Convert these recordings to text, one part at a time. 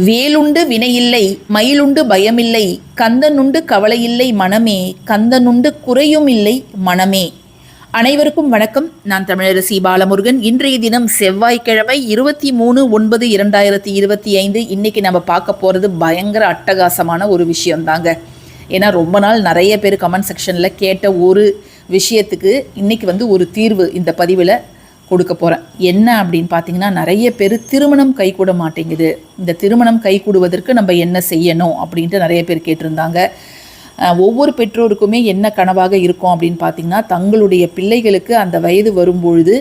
வேலுண்டு வினையில்லை மயிலுண்டு பயமில்லை கந்தனுண்டு கவலையில்லை மனமே கந்தனுண்டு குறையும் இல்லை மனமே. அனைவருக்கும் வணக்கம். நான் தமிழரசி பாலமுருகன். இன்றைய தினம் செவ்வாய்க்கிழமை இருபத்தி மூணு ஒன்பது இரண்டாயிரத்தி இருபத்தி ஐந்து. இன்னைக்கு நம்ம பார்க்க போகிறது பயங்கர அட்டகாசமான ஒரு விஷயந்தாங்க ஏன்னா ரொம்ப நாள் நிறைய பேர் கமெண்ட் செக்ஷனில் கேட்ட ஒரு விஷயத்துக்கு இன்னைக்கு வந்து ஒரு தீர்வு இந்த பதிவில். கொடுக்க போகிறேன் என்ன அப்படின்னு பார்த்தீங்கன்னா நிறைய பேர் திருமணம் கைகூட மாட்டேங்குது. இந்த திருமணம் கைகூடுவதற்கு நம்ம என்ன செய்யணும் அப்படின்ட்டு நிறைய பேர் கேட்டிருந்தாங்க. ஒவ்வொரு பெற்றோருக்குமே என்ன கனவாக இருக்கும் அப்படின்னு பார்த்தீங்கன்னா தங்களுடைய பிள்ளைகளுக்கு அந்த வயது வரும்பொழுது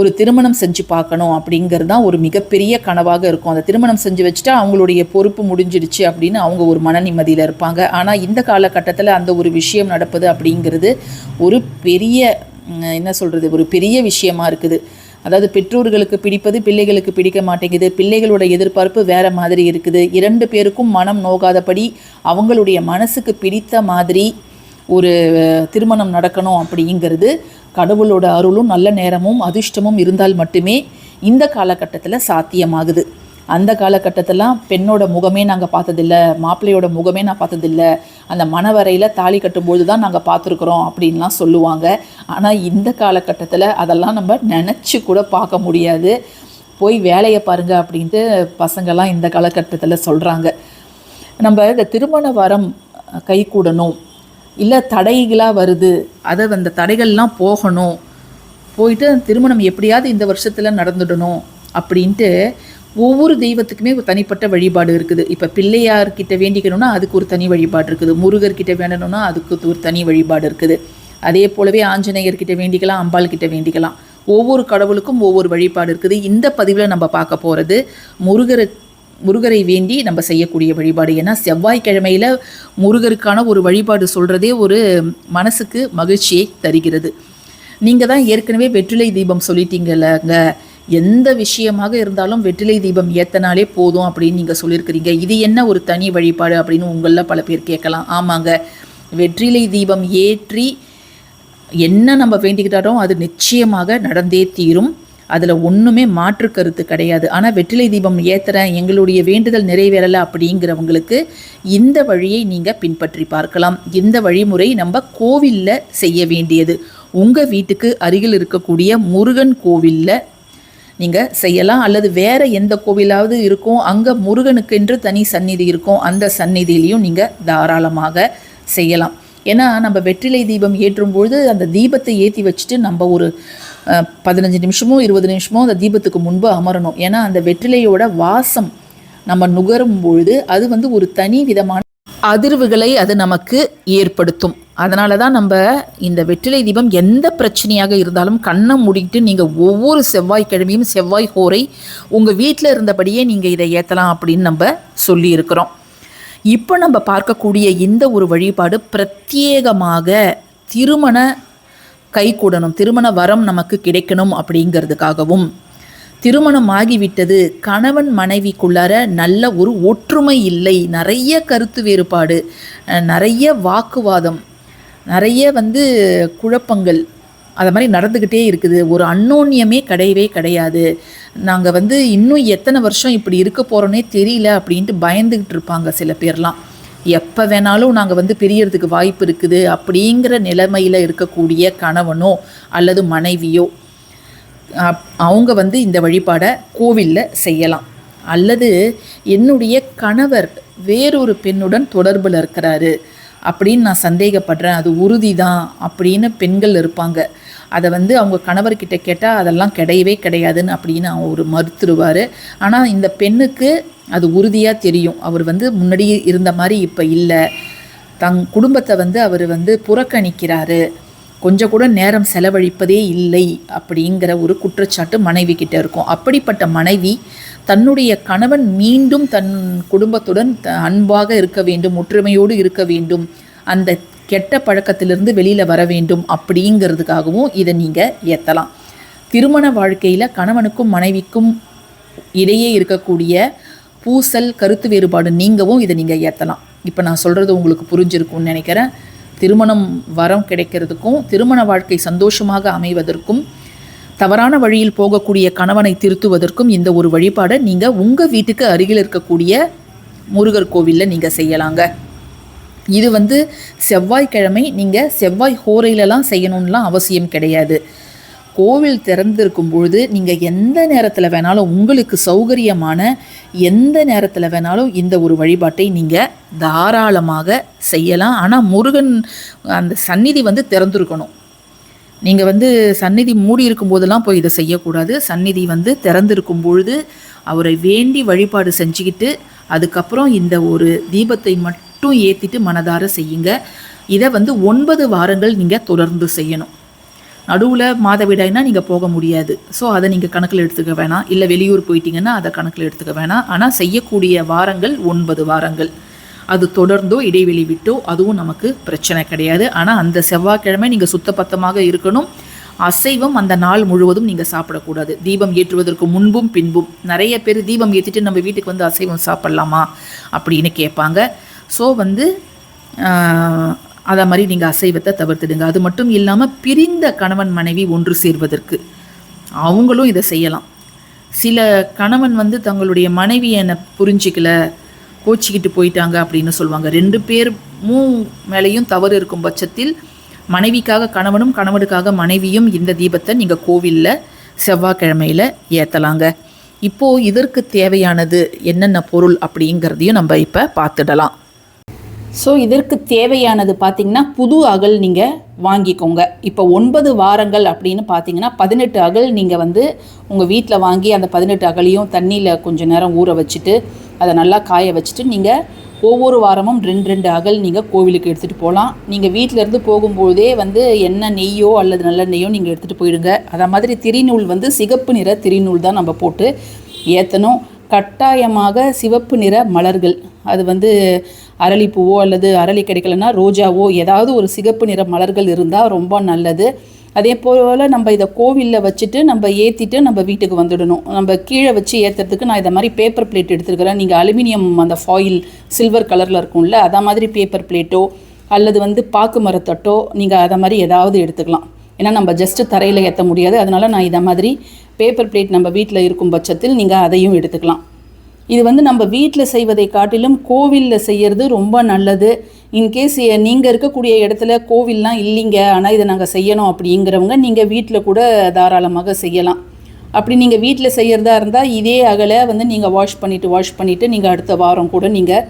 ஒரு திருமணம் செஞ்சு பார்க்கணும் அப்படிங்கிறது தான் ஒரு மிகப்பெரிய கனவாக இருக்கும். அந்த திருமணம் செஞ்சு வச்சுட்டா அவங்களுடைய பொறுப்பு முடிஞ்சிடுச்சு அப்படின்னு அவங்க ஒரு மன நிம்மதியில் இருப்பாங்க. ஆனால் இந்த காலகட்டத்தில் அந்த ஒரு விஷயம் நடப்பது அப்படிங்கிறது ஒரு பெரிய என்ன சொல்கிறது ஒரு பெரிய விஷயமா இருக்குது. அதாவது பெற்றோர்களுக்கு பிடிப்பது பிள்ளைகளுக்கு பிடிக்க மாட்டேங்குது. பிள்ளைகளோட எதிர்பார்ப்பு வேற மாதிரி இருக்குது. இரண்டு பேருக்கும் மனம் நோகாதபடி அவங்களுடைய மனசுக்கு பிடித்த மாதிரி ஒரு திருமணம் நடக்கணும் அப்படிங்கிறது கடவுளோட அருளும் நல்ல நேரமும் அதிர்ஷ்டமும் இருந்தால் மட்டுமே இந்த காலகட்டத்தில் சாத்தியமாகுது. அந்த காலகட்டத்திலாம் பெண்ணோட முகமே நாங்கள் பார்த்ததில்ல. மாப்பிள்ளையோட முகமே நான் பார்த்ததில்ல. அந்த மணவரையில் தாலி கட்டும்போது தான் நாங்கள் பார்த்துருக்குறோம் அப்படின்லாம் சொல்லுவாங்க. ஆனால் இந்த காலகட்டத்தில் அதெல்லாம் நம்ம நினச்சி கூட பார்க்க முடியாது. போய் வேலையை பாருங்கள் அப்படின்ட்டு பசங்கள்லாம் இந்த காலகட்டத்தில் சொல்கிறாங்க நம்ம இந்த திருமண வரம் கைகூடணும் இல்லை தடைகளாக வருது. அதை அந்த தடைகள்லாம் போகணும். போயிட்டு திருமணம் எப்படியாவது இந்த வருஷத்தில் நடந்துடணும் அப்படின்ட்டு ஒவ்வொரு தெய்வத்துக்குமே ஒரு தனிப்பட்ட வழிபாடு இருக்குது. இப்போ பிள்ளையார்கிட்ட வேண்டிக்கணும்னா அதுக்கு ஒரு தனி வழிபாடு இருக்குது. முருகர்கிட்ட வேண்டணும்னா அதுக்கு ஒரு தனி வழிபாடு இருக்குது. அதே போலவே ஆஞ்சநேயர்கிட்ட வேண்டிக்கலாம் அம்பாள் கிட்ட வேண்டிக்கலாம். ஒவ்வொரு கடவுளுக்கும் ஒவ்வொரு வழிபாடு இருக்குது. இந்த பதிவில் நம்ம பார்க்க போகிறது முருகரை முருகரை வேண்டி நம்ம செய்யக்கூடிய வழிபாடு. ஏன்னா செவ்வாய்க்கிழமையில் முருகருக்கான ஒரு வழிபாடு சொல்கிறதே ஒரு மனசுக்கு மகிழ்ச்சியை தருகிறது. நீங்கள் தான் ஏற்கனவே வெற்றிலை தீபம் சொல்லிட்டீங்கல்லங்க. எந்த விஷயமாக இருந்தாலும் வெற்றிலை தீபம் ஏத்தனாலே போதும் அப்படின்னு நீங்கள் சொல்லியிருக்கிறீங்க. இது என்ன ஒரு தனி வழிபாடு அப்படின்னு உங்களில் பல பேர் கேட்கலாம். ஆமாங்க. வெற்றிலை தீபம் ஏற்றி என்ன நம்ம வேண்டிக்கிட்டாரோ அது நிச்சயமாக நடந்தே தீரும். அதில் ஒன்றுமே மாற்று கருத்து கிடையாது. ஆனால் வெற்றிலை தீபம் ஏத்துறேன் எங்களுடைய வேண்டுதல் நிறைவேறலை அப்படிங்கிறவங்களுக்கு இந்த வழியை நீங்கள் பின்பற்றி பார்க்கலாம். இந்த வழிமுறை நம்ம கோவிலில் செய்ய வேண்டியது. உங்கள் வீட்டுக்கு அருகில் இருக்கக்கூடிய முருகன் கோவிலில் நீங்கள் செய்யலாம். அல்லது வேறு எந்த கோவிலாவது இருக்கும் அங்கே முருகனுக்கென்று தனி சந்நிதி இருக்கும் அந்த சந்நிதியிலையும் நீங்கள் தாராளமாக செய்யலாம். ஏன்னா நம்ம வெற்றிலை தீபம் ஏற்றும் பொழுது அந்த தீபத்தை ஏற்றி வச்சுட்டு நம்ம ஒரு பதினஞ்சு நிமிஷமோ இருபது நிமிஷமோ அந்த தீபத்துக்கு முன்பு அமரணும். ஏன்னா அந்த வெற்றிலையோட வாசம் நம்ம நுகரும் பொழுது அது வந்து ஒரு தனி விதமான அதிர்வுகளை அது நமக்கு ஏற்படுத்தும். அதனால தான் நம்ம இந்த வெற்றிலை தீபம் எந்த பிரச்சனையாக இருந்தாலும் கண்ணை மூடிட்டு நீங்கள் ஒவ்வொரு செவ்வாய்க்கிழமையும் செவ்வாய் ஹோரை உங்கள் வீட்டில் இருந்தபடியே நீங்கள் இதை ஏற்றலாம் அப்படின்னு நம்ம சொல்லியிருக்கிறோம். இப்போ நம்ம பார்க்கக்கூடிய இந்த ஒரு வழிபாடு பிரத்யேகமாக திருமண கைகூடணும் திருமண வரம் நமக்கு கிடைக்கணும் அப்படிங்கிறதுக்காகவும் திருமணம் ஆகிவிட்டது கணவன் மனைவிக்குள்ளார நல்ல ஒரு ஒற்றுமை இல்லை. நிறைய கருத்து வேறுபாடு நிறைய வாக்குவாதம் நிறைய வந்து குழப்பங்கள். அது மாதிரி நடந்துக்கிட்டே இருக்குது. ஒரு அன்னோன்யமே கிடையவே கிடையாது. நாங்கள் வந்து இன்னும் எத்தனை வருஷம் இப்படி இருக்க போகிறோன்னே தெரியல அப்படின்ட்டு பயந்துக்கிட்டு இருப்பாங்க சில பேர்லாம். எப்போ வேணாலும் நாங்கள் வந்து பிரியறதுக்கு வாய்ப்பு இருக்குது. அப்படிங்கிற நிலைமையில் இருக்கக்கூடிய கணவனோ அல்லது மனைவியோ அவங்க வந்து இந்த வழிபாடை கோவிலில் செய்யலாம். அல்லது என்னுடைய கணவர் வேறொரு பெண்ணுடன் தொடர்பில் இருக்கிறாரு அப்படின்னு நான் சந்தேகப்படுறேன். அது உறுதி தான் அப்படின்னு பெண்கள் இருப்பாங்க. அதை வந்து அவங்க கணவர்கிட்ட கேட்டால் அதெல்லாம் கிடையவே கிடையாதுன்னு அப்படின்னு அவர் மறுத்துருவார். ஆனால் இந்த பெண்ணுக்கு அது உறுதியாக தெரியும். அவர் வந்து முன்னாடி இருந்த மாதிரி இப்போ இல்லை. தங் குடும்பத்தை வந்து அவர் வந்து புறக்கணிக்கிறாரு. கொஞ்சம் கூட நேரம் செலவழிப்பதே இல்லை அப்படிங்கிற ஒரு குற்றச்சாட்டு மனைவி கிட்ட இருக்கும். அப்படிப்பட்ட மனைவி தன்னுடைய கணவன் மீண்டும் தன் குடும்பத்துடன் அன்பாக இருக்க வேண்டும் ஒற்றுமையோடு இருக்க வேண்டும் அந்த கெட்ட பழக்கத்திலிருந்து வெளியில் வர வேண்டும் அப்படிங்கிறதுக்காகவும் இதை நீங்கள் ஏற்றலாம் திருமண வாழ்க்கையில் கணவனுக்கும் மனைவிக்கும் இடையே இருக்கக்கூடிய பூசல் கருத்து வேறுபாடு நீங்கவும் இதை நீங்கள் ஏற்றலாம் இப்போ நான் சொல்கிறது உங்களுக்கு புரிஞ்சிருக்கும்னு நினைக்கிறேன். திருமணம் வரம் கிடைக்கிறதுக்கும் திருமண வாழ்க்கை சந்தோஷமாக அமைவதற்கும் தவறான வழியில் போகக்கூடிய கணவனை திருத்துவதற்கும் இந்த ஒரு வழிபாடை நீங்கள் உங்கள் வீட்டுக்கு அருகில் இருக்கக்கூடிய முருகர் கோவிலில் நீங்கள் செய்யலாங்க. இது வந்து செவ்வாய்க்கிழமை நீங்கள் செவ்வாய் ஹோரையிலலாம் செய்யணும்லாம் அவசியம் கிடையாது. கோவில் திறந்திருக்கும் பொழுது நீங்கள் எந்த நேரத்தில் வேணாலும் உங்களுக்கு சௌகரியமான எந்த நேரத்தில் வேணாலும் இந்த ஒரு வழிபாட்டை நீங்கள் தாராளமாக செய்யலாம். ஆனால் முருகன் அந்த சந்நிதி வந்து திறந்திருக்கணும். நீங்கள் வந்து சந்நிதி மூடி இருக்கும் போதெல்லாம் போய் இதை செய்யக்கூடாது. சந்நிதி வந்து திறந்திருக்கும் பொழுது அவரை வேண்டி வழிபாடு செஞ்சுக்கிட்டு அதுக்கப்புறம் இந்த ஒரு தீபத்தை மட்டும் ஏற்றிட்டு மனதார செய்யுங்க. இதை வந்து ஒன்பது வாரங்கள் நீங்கள் தொடர்ந்து செய்யணும். நடுவில் மாதவிடாய்னா நீங்கள் போக முடியாது. ஸோ அதை நீங்கள் கணக்கில் எடுத்துக்க வேணாம். இல்லை வெளியூர் போயிட்டீங்கன்னா அதை கணக்கில் எடுத்துக்க வேணாம். ஆனால் செய்யக்கூடிய வாரங்கள் ஒன்பது வாரங்கள். அது தொடர்ந்தோ இடைவெளி விட்டோ அதுவும் நமக்கு பிரச்சனை கிடையாது. ஆனால் அந்த செவ்வாய்க்கிழமை நீங்கள் சுத்தபத்தமாக இருக்கணும். அசைவம் அந்த நாள் முழுவதும் நீங்கள் சாப்பிடக்கூடாது. தீபம் ஏற்றுவதற்கு முன்பும் பின்பும். நிறைய பேர் தீபம் ஏற்றிட்டு நம்ம வீட்டுக்கு வந்து அசைவம் சாப்பிட்லாமா? அப்படின்னு கேட்பாங்க. ஸோ வந்து அதை மாதிரி நீங்கள் அசைவத்தை தவிர்த்துடுங்க. அது மட்டும் இல்லாமல் பிரிந்த கணவன் மனைவி ஒன்று சேர்வதற்கு அவங்களும் இதை செய்யலாம். சில கணவன் வந்து தங்களுடைய மனைவியை என்னை புரிஞ்சிக்கல கோச்சிக்கிட்டு போயிட்டாங்க அப்படின்னு சொல்லுவாங்க. ரெண்டு பேர் மூ மேலேயும் தவறு இருக்கும் பட்சத்தில் மனைவிக்காக கணவனும் கணவனுக்காக மனைவியும் இந்த தீபத்தை நீங்கள் கோவிலில் செவ்வாய்க்கிழமையில் ஏற்றலாங்க இப்போது இதற்கு தேவையானது என்னென்ன பொருள் அப்படிங்கிறதையும் நம்ம இப்போ பார்த்துடலாம். ஸோ இதற்கு தேவையானது பார்த்திங்கன்னா புது அகல் நீங்கள் வாங்கிக்கோங்க. இப்போ ஒன்பது வாரங்கள் அப்படின்னு பார்த்தீங்கன்னா பதினெட்டு அகல் நீங்கள் வந்து உங்கள் வீட்டில் வாங்கி அந்த பதினெட்டு அகலையும் தண்ணியில் கொஞ்சம் நேரம் ஊற வச்சுட்டு அதை நல்லா காய வச்சுட்டு நீங்கள் ஒவ்வொரு வாரமும் ரெண்டு ரெண்டு அகல் நீங்கள் கோவிலுக்கு எடுத்துகிட்டு போகலாம் நீங்கள் வீட்டிலேருந்து போகும்போதே வந்து என்ன நெய்யோ அல்லது நல்ல நெய்யோ நீங்கள் எடுத்துகிட்டு போயிடுங்க. அதை மாதிரி திரிநூல் வந்து சிகப்பு நிற திரிநூல் தான் நம்ம போட்டு ஏற்றணும் கட்டாயமாக சிவப்பு நிற மலர்கள். அது வந்து அரளிப்பூவோ அல்லது அரளி கிடைக்கலன்னா ரோஜாவோ ஏதாவது ஒரு சிகப்பு நிற மலர்கள் இருந்தால் ரொம்ப நல்லது. அதே போல் நம்ம இதை கோவிலில் வச்சுட்டு நம்ம ஏற்றிட்டு நம்ம வீட்டுக்கு வந்துடணும். நம்ம கீழே வச்சு ஏற்றுறதுக்கு நான் இதை மாதிரி பேப்பர் பிளேட் எடுத்துருக்கிறேன். நீங்கள் அலுமினியம் அந்த ஃபாயில் சில்வர் கலரில் இருக்கும்ல அதை மாதிரி பேப்பர் பிளேட்டோ அல்லது வந்து பாக்கு மரத்தட்டோ நீங்கள் அதை மாதிரி ஏதாவது எடுத்துக்கலாம். ஏன்னா நம்ம ஜஸ்ட்டு தரையில் ஏற்ற முடியாது. அதனால் நான் இதை மாதிரி பேப்பர் பிளேட் நம்ம வீட்டில் இருக்கும் பட்சத்தில் நீங்கள் அதையும் எடுத்துக்கலாம். இது வந்து நம்ம வீட்டில் செய்வதை காட்டிலும் கோவிலில் செய்கிறது ரொம்ப நல்லது. இன்கேஸ் நீங்கள் இருக்கக்கூடிய இடத்துல கோவில்லாம் இல்லைங்க ஆனால் இதை நாங்கள் செய்யணும் அப்படிங்கிறவங்க நீங்கள் வீட்டில் கூட தாராளமாக செய்யலாம். அப்படி நீங்கள் வீட்டில் செய்கிறதா இருந்தால் இதே அகலை வந்து நீங்கள் வாஷ் பண்ணிவிட்டு வாஷ் பண்ணிவிட்டு நீங்கள் அடுத்த வாரம் கூட நீங்கள்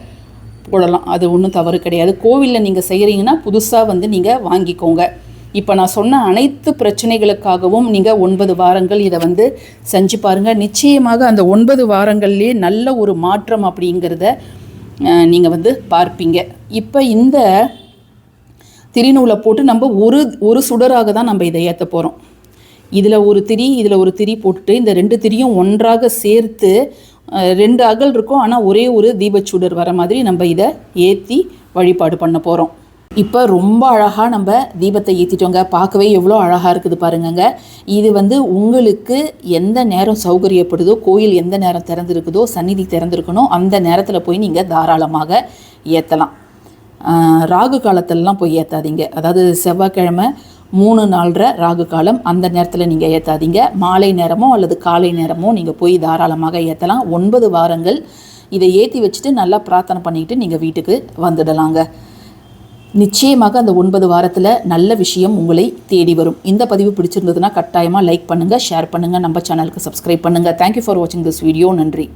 போடலாம். அது ஒன்றும் தவறு கிடையாது. கோவிலில் நீங்கள் செய்கிறீங்கன்னா புதுசாக வந்து நீங்கள் வாங்கிக்கோங்க. இப்போ நான் சொன்ன அனைத்து பிரச்சனைகளுக்காகவும் நீங்கள் ஒன்பது வாரங்கள் இதை வந்து செஞ்சு பாருங்கள் நிச்சயமாக அந்த ஒன்பது வாரங்கள்லேயே நல்ல ஒரு மாற்றம் அப்படிங்கிறத நீங்கள் வந்து பார்ப்பீங்க. இப்போ இந்த திரிநூலை போட்டு நம்ம ஒரு ஒரு சுடராக தான் நம்ம இதை ஏற்ற போகிறோம் இதில் ஒரு திரி இதில் ஒரு திரி போட்டுட்டு இந்த ரெண்டு திரியும் ஒன்றாக சேர்த்து ரெண்டு அகல் இருக்கும். ஆனால் ஒரே ஒரு தீபச்சுடர் வர மாதிரி நம்ம இதை ஏற்றி வழிபாடு பண்ண போகிறோம் இப்போ ரொம்ப அழகாக நம்ம தீபத்தை ஏற்றிட்டோங்க பார்க்கவே எவ்வளோ அழகாக இருக்குது பாருங்கங்க. இது வந்து உங்களுக்கு எந்த நேரம் சௌகரியப்படுதோ கோயில் எந்த நேரம் திறந்துருக்குதோ சந்நிதி திறந்துருக்கணும் அந்த நேரத்தில் போய் நீங்கள் தாராளமாக ஏற்றலாம் ராகு காலத்திலலாம் போய் ஏற்றாதீங்க அதாவது செவ்வாய்க்கிழமை மூணு நாலரை ராகு காலம் அந்த நேரத்தில் நீங்கள் ஏற்றாதீங்க மாலை நேரமோ அல்லது காலை நேரமோ நீங்கள் போய் தாராளமாக ஏற்றலாம் ஒன்பது வாரங்கள் இதை ஏற்றி வச்சுட்டு நல்லா பிரார்த்தனை பண்ணிக்கிட்டு நீங்கள் வீட்டுக்கு வந்துடலாங்க. நிச்சயமாக அந்த ஒன்பது வாரத்தில் நல்ல விஷயம் உங்களை தேடி வரும். இந்த பதிவு பிடிச்சிருந்ததுன்னா கட்டாயமாக லைக் பண்ணுங்கள் ஷேர் பண்ணுங்கள் நம்ம சேனலுக்கு சப்ஸ்கிரைப் பண்ணுங்கள் தேங்க்யூ ஃபார் வாட்சிங் திஸ் வீடியோ நன்றி.